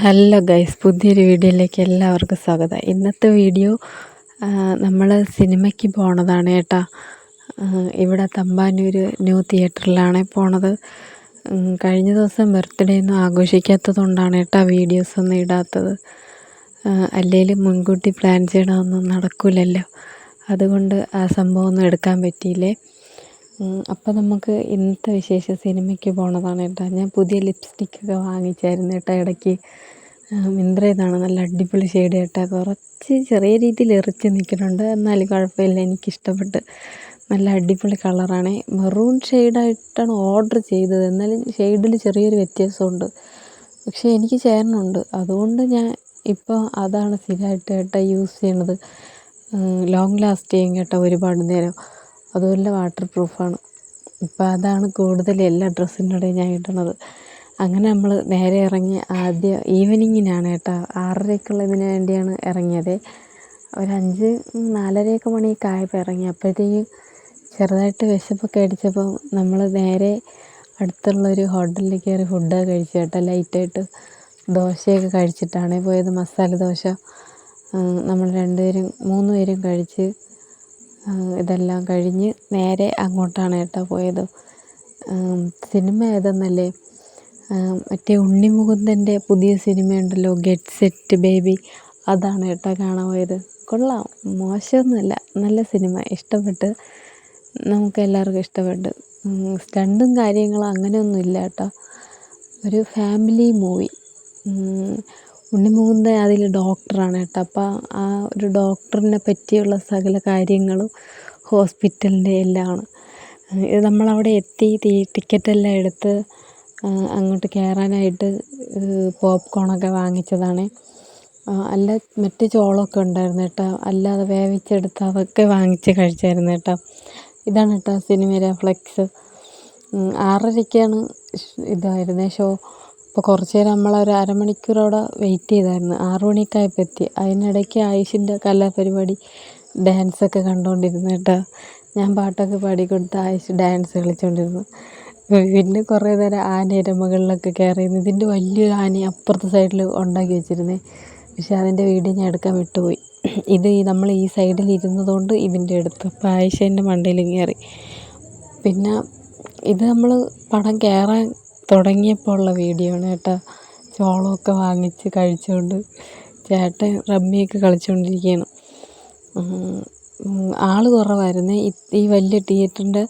Hello guys പുതിയൊരു വീഡിയോയിലേക്ക് എല്ലാവർക്കും സ്വാഗതം. ഇന്നത്തെ വീഡിയോ നമ്മൾ സിനിമയ്ക്ക് പോണതാണ് കേട്ടോ. ഇവിടെ തമ്പാനൂർ ന്യൂ തിയേറ്ററിലാണ് പോണത്. കഴിഞ്ഞ ദിവസം ബർത്ത്ഡേ ഒന്നും ആഘോഷിക്കാത്തതുകൊണ്ടാണ് കേട്ടോ വീഡിയോസൊന്നും ഇടാത്തത്. അല്ലെങ്കിൽ മുൻകൂട്ടി പ്ലാൻ ചെയ്യണമൊന്നും നടക്കില്ലല്ലോ അതുകൊണ്ട് ആ സംഭവമൊന്നും എടുക്കാൻ പറ്റിയില്ലേ? അപ്പോൾ നമുക്ക് ഇന്നത്തെ വിശേഷ സിനിമയ്ക്ക് പോണതാണ് കേട്ടോ. ഞാൻ പുതിയ ലിപ്സ്റ്റിക്കൊക്കെ വാങ്ങിച്ചായിരുന്നു കേട്ടോ ഇടയ്ക്ക്. മിന്ത്രയിൽ നിന്നാണ് നല്ല അടിപൊളി ഷെയ്ഡ് കേട്ടോ. കുറച്ച് ചെറിയ രീതിയിൽ എറിച്ച് നിൽക്കുന്നുണ്ട്. എന്നാലും കുഴപ്പമില്ല എനിക്കിഷ്ടപ്പെട്ട് നല്ല അടിപൊളി കളറാണ് മെറൂൺ ഷെയ്ഡായിട്ടാണ് ഓർഡർ ചെയ്തത്. എന്നാലും ഷെയ്ഡിൽ ചെറിയൊരു വ്യത്യാസമുണ്ട്. പക്ഷേ എനിക്ക് ചേരണുണ്ട് അതുകൊണ്ട് ഞാൻ ഇപ്പോൾ അതാണ് സ്ഥിരമായിട്ട് കേട്ടോ യൂസ് ചെയ്യണത്. ലോങ് ലാസ്റ്റ് ചെയ്യും കേട്ടോ ഒരുപാട് നേരം. അതുപോലെ വാട്ടർ പ്രൂഫാണ് ഇപ്പം അതാണ് കൂടുതൽ എല്ലാ ഡ്രസ്സിന്റെ ഞാൻ ഇടണത്. അങ്ങനെ നമ്മൾ നേരെ ഇറങ്ങി ആദ്യം ഈവനിങ്ങിനാണ് കേട്ടോ. ആറരയ്ക്കുള്ളതിന് വേണ്ടിയാണ് ഇറങ്ങിയത്. ഒരു നാലരയൊക്കെ മണിയൊക്കെ ആയപ്പോൾ ഇറങ്ങി. അപ്പോഴത്തേക്കും ചെറുതായിട്ട് വിശപ്പൊക്കെ അടിച്ചപ്പോൾ നമ്മൾ നേരെ അടുത്തുള്ളൊരു ഹോട്ടലിൽ കയറി ഫുഡൊക്കെ കഴിച്ചു കേട്ടോ. ലൈറ്റായിട്ട് ദോശയൊക്കെ കഴിച്ചിട്ടാണ് പോയത്. മസാല ദോശ നമ്മൾ രണ്ടുപേരും മൂന്ന് പേരും കഴിച്ച് ഇതെല്ലാം കഴിഞ്ഞ് നേരെ അങ്ങോട്ടാണ് കേട്ടോ പോയത്. സിനിമ ഏതെന്നല്ലേ? മറ്റേ ഉണ്ണി മുകുന്ദന്റെ പുതിയ സിനിമയുണ്ടല്ലോ ഗെറ്റ് സെറ്റ് ബേബി അതാണ് കേട്ടോ കാണാൻ പോയത്. കൊള്ളാം. മോശമൊന്നുമല്ല. നല്ല സിനിമ. ഇഷ്ടപ്പെട്ട് നമുക്ക് എല്ലാവർക്കും ഇഷ്ടപ്പെട്ട്. സ്റ്റണ്ടും കാര്യങ്ങളും അങ്ങനെയൊന്നും ഇല്ല കേട്ടോ ഒരു ഫാമിലി മൂവി. ഉണ്ണിമുകുന്ദൻ അതിൽ ഡോക്ടറാണ് കേട്ടോ. അപ്പോൾ ആ ഒരു ഡോക്ടറിനെ പറ്റിയുള്ള സകല കാര്യങ്ങളും ഹോസ്പിറ്റലിന്റെ എല്ലാമാണ്. ഇത് നമ്മളവിടെ എത്തി ടിക്കറ്റെല്ലാം എടുത്ത് അങ്ങോട്ട് കയറാനായിട്ട് പോപ്കോണൊക്കെ വാങ്ങിച്ചതാണ്. അല്ല മറ്റ് ചോളമൊക്കെ ഉണ്ടായിരുന്നു കേട്ടോ. അല്ലാതെ വേവിച്ചെടുത്ത് അതൊക്കെ വാങ്ങിച്ച് കഴിച്ചായിരുന്നു കേട്ടോ. ഇതാണ് കേട്ടോ സിനിമയിലെ ഫ്ലെക്സ്. ആറരയ്ക്കാണ് ഇതായിരുന്നേ ഷോ. അപ്പോൾ കുറച്ച് നേരം നമ്മളൊരു അരമണിക്കൂർ അവിടെ വെയിറ്റ് ചെയ്തായിരുന്നു. ആറു മണിയൊക്കെ ആയപ്പോൾ എത്തി. അതിനിടയ്ക്ക് ആയുഷിന്റെ കലാപരിപാടി ഡാൻസൊക്കെ കണ്ടുകൊണ്ടിരുന്നു കേട്ടോ. ഞാൻ പാട്ടൊക്കെ പാടിക്കൊടുത്ത് ആയുഷ് ഡാൻസ് കളിച്ചുകൊണ്ടിരുന്നു പിന്നെ കുറേ നേരം ആനയുടെ മുകളിലൊക്കെ കയറിയിരുന്നു ഇതിന്റെ വലിയൊരു ആന അപ്പുറത്തെ സൈഡിൽ ഉണ്ടാക്കി വെച്ചിരുന്നത് പക്ഷേ അതിന്റെ വീഡിയോ ഞാൻ എടുക്കാൻ വിട്ടുപോയി. ഇത് നമ്മൾ ഈ സൈഡിൽ ഇരുന്നതുകൊണ്ട് ഇതിന്റെ അടുത്ത്. അപ്പോൾ ആയിഷേന്റെ മണ്ടയിൽ കയറി പിന്നെ ഇത് നമ്മൾ പടം കയറാൻ തുടങ്ങിയപ്പോൾ ഉള്ള വീഡിയോ ആണ് കേട്ടോ. ചോളമൊക്കെ വാങ്ങിച്ച് കഴിച്ചുകൊണ്ട് ചേട്ടൻ റമ്മിയൊക്കെ കളിച്ചുകൊണ്ടിരിക്കുകയാണ് ആൾ കുറവായിരുന്നു. ഈ വലിയ തിയേറ്ററിന്റെ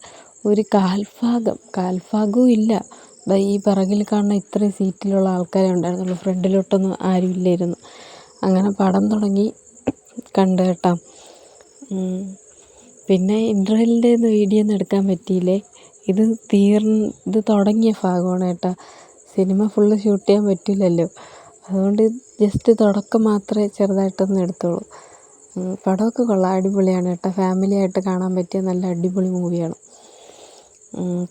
ഒരു കാൽഭാഗം കാൽഭാഗവും ഇല്ല. ഈ പിറകിൽ കാണുന്ന ഇത്രയും സീറ്റിലുള്ള ആൾക്കാരെ ഉണ്ടായിരുന്നുള്ളൂ. ഫ്രണ്ടിലോട്ടൊന്നും ആരും ഇല്ലായിരുന്നു. അങ്ങനെ പടം തുടങ്ങി കണ്ടു കേട്ടോ. പിന്നെ ഇന്റർവെല്ലിന്റെ ഒന്നും വീഡിയോ ഒന്നും എടുക്കാൻ പറ്റിയില്ലേ? ഇത് തീർന്ന് ഇത് തുടങ്ങിയ ഭാഗമാണ് കേട്ടോ. സിനിമ ഫുള്ള് ഷൂട്ട് ചെയ്യാൻ പറ്റില്ലല്ലോ. അതുകൊണ്ട് ജസ്റ്റ് തുടക്കം മാത്രമേ ചെറുതായിട്ടൊന്ന് എടുത്തുള്ളൂ. പടമൊക്കെ കൊള്ളാം. അടിപൊളിയാണ് കേട്ടോ. ഫാമിലി ആയിട്ട് കാണാൻ പറ്റിയ നല്ല അടിപൊളി മൂവിയാണ്.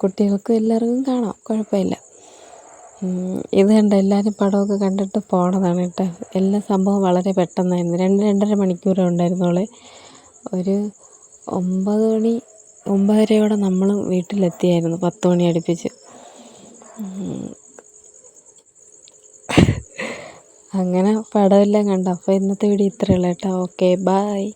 കുട്ടികൾക്കും എല്ലാവർക്കും കാണാം. കുഴപ്പമില്ല. ഇത് കണ്ട? എല്ലാവരും പടമൊക്കെ കണ്ടിട്ട് പോണതാണ് കേട്ടോ. എല്ലാ സംഭവം വളരെ പെട്ടെന്നായിരുന്നു. രണ്ട് രണ്ടര മണിക്കൂറേ ഉണ്ടായിരുന്നുള്ളൂ. ഒരു ഒമ്പത് മണി ഒമ്പതരയോടെ നമ്മൾ വീട്ടിലെത്തിയായിരുന്നു പത്ത് മണി അടുപ്പിച്ച്. അങ്ങനെ പടമെല്ലാം കണ്ടു. അപ്പോൾ ഇന്നത്തെ വീഡിയോ ഇത്രയേ ഉള്ളൂ കേട്ടോ. Okay bye